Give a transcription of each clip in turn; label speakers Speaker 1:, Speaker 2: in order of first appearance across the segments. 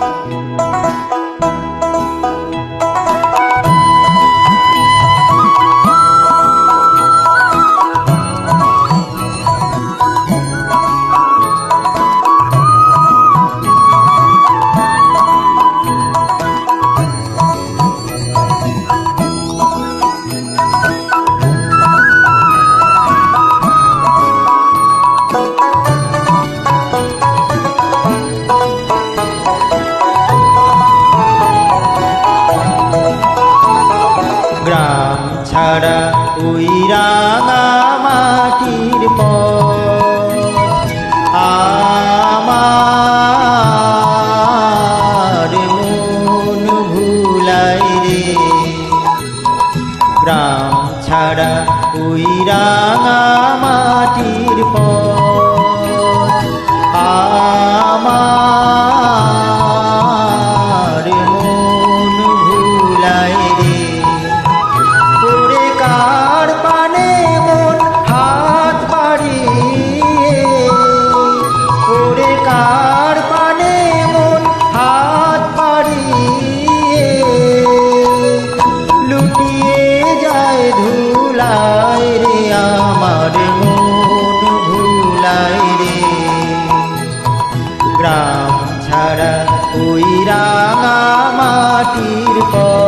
Speaker 1: গ্রাম ছাড়া ওই রাঙা মাটির মন ভুলাই ছাড়া আমার মন ভুলাই রে। মাটির পথ।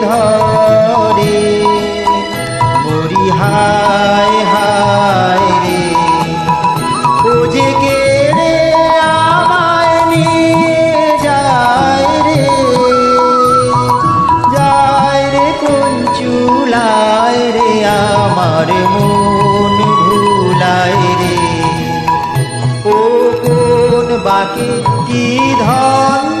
Speaker 1: চুলায় রে আমার মন ভুলায় রে। ও কোন বাকি কি ধন